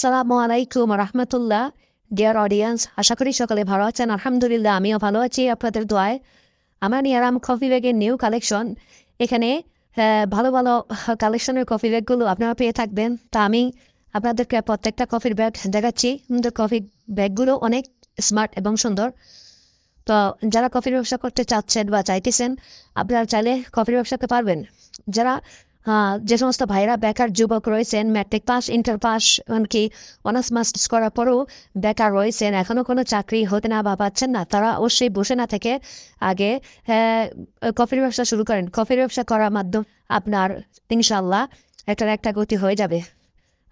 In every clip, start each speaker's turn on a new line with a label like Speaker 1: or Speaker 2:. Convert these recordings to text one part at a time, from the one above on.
Speaker 1: সালামু আলাইকুম রহমতুল্লাহ dear audience আশা করি সকালে ভালো আছেন। আলহামদুলিল্লাহ, আমিও ভালো আছি আপনাদের দোয়ায়। আমার নিয়ারাম কফি ব্যাগের নিউ কালেকশন এখানে ভালো ভালো কালেকশনের কফি ব্যাগগুলো আপনারা পেয়ে থাকবেন। তা আমি আপনাদেরকে প্রত্যেকটা কফির ব্যাগ দেখাচ্ছি। কফি ব্যাগগুলো অনেক স্মার্ট এবং সুন্দর। তো যারা কফির ব্যবসা করতে চাচ্ছেন বা চাইতেছেন, আপনারা চাইলে কফির ব্যবসা করতে পারবেন। যারা যে সমস্ত ভাইরা বেকার যুবক রয়েছেন ম্যাট্রিক পাস ইন্টার পাস এমনকি অনার্স মাস্টার্স করার পরেও বেকার রয়েছেন এখনও কোনো চাকরি হতে না বা পাচ্ছেন না, তারা অবশ্যই বসে না থেকে আগে কফির ব্যবসা শুরু করেন। কফির ব্যবসা করার মাধ্যম আপনার ইনশাল্লাহ একটা একটা গতি হয়ে যাবে।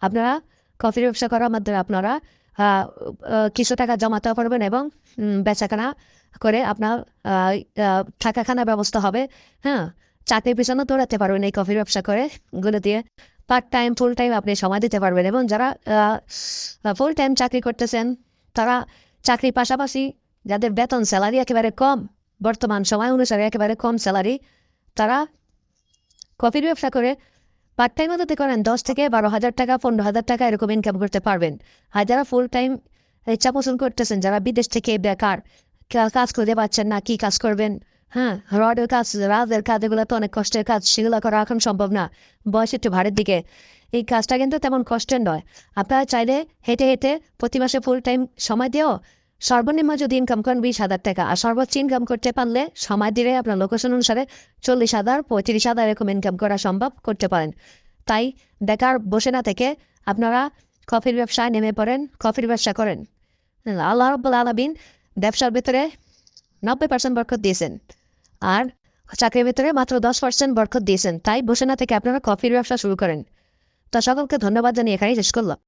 Speaker 1: আপনারা কফির ব্যবসা করার মাধ্যমে আপনারা কিছু টাকা জমাতে পারবেন এবং বেচাকেনা করে আপনার থাকা খানার ব্যবস্থা হবে হ্যাঁ? চাকরির পিছনে দৌড়াতে পারবেন এই কফির ব্যবসা করে। গুলো দিয়ে পার্ট টাইম ফুল টাইম আপনি সময় দিতে পারবেন এবং যারা ফুল টাইম চাকরি করতেছেন, তারা চাকরির পাশাপাশি যাদের বেতন স্যালারি একেবারে কম, বর্তমান সময় অনুসারে একেবারে কম স্যালারি তারা কফির ব্যবসা করে পার্ট টাইমও যদি করেন দশ থেকে বারো হাজার টাকা, পনেরো হাজার টাকা এরকম ইনকাম করতে পারবেন। আর যারা ফুল টাইম ইচ্ছা পোষণ করতেছেন, যারা বিদেশ থেকে বেকার কাজ করতে পারছেন না, কি কাজ করবেন হ্যাঁ রডের কাজ রাজের কাজ এগুলো তো অনেক কষ্টের কাজ, সেগুলো করা এখন সম্ভব না। বয়স একটু ভারের দিকে। এই কাজটা কিন্তু তেমন কষ্টের নয়। আপনারা চাইলে হেঁটে হেঁটে প্রতি মাসে ফুল টাইম সময় দিয়েও সর্বনিম্ন যদি ইনকাম করেন বিশ হাজার টাকা। আর সর্বোচ্চ ইনকাম করতে পারলে সময় দিলে আপনার লোকেশন অনুসারে চল্লিশ হাজার, পঁয়ত্রিশ হাজার এরকম ইনকাম করা সম্ভব করতে পারেন। তাই বেকার বসে না থেকে আপনারা কফির ব্যবসায় নেমে পড়েন, কফির ব্যবসা করেন। আল্লাহ রব্বুল আলমিন ব্যবসার ভেতরে নব্বই পার্সেন্ট বরকত দিয়েছেন। আর চাকরির ভেতরে মাত্র দশ পার্সেন্ট বরখত দিয়েছেন। তাই বসে না থেকে আপনারা কফির ব্যবসা শুরু করেন। তা সকলকে ধন্যবাদ জানিয়ে এখানেই শেষ করলাম।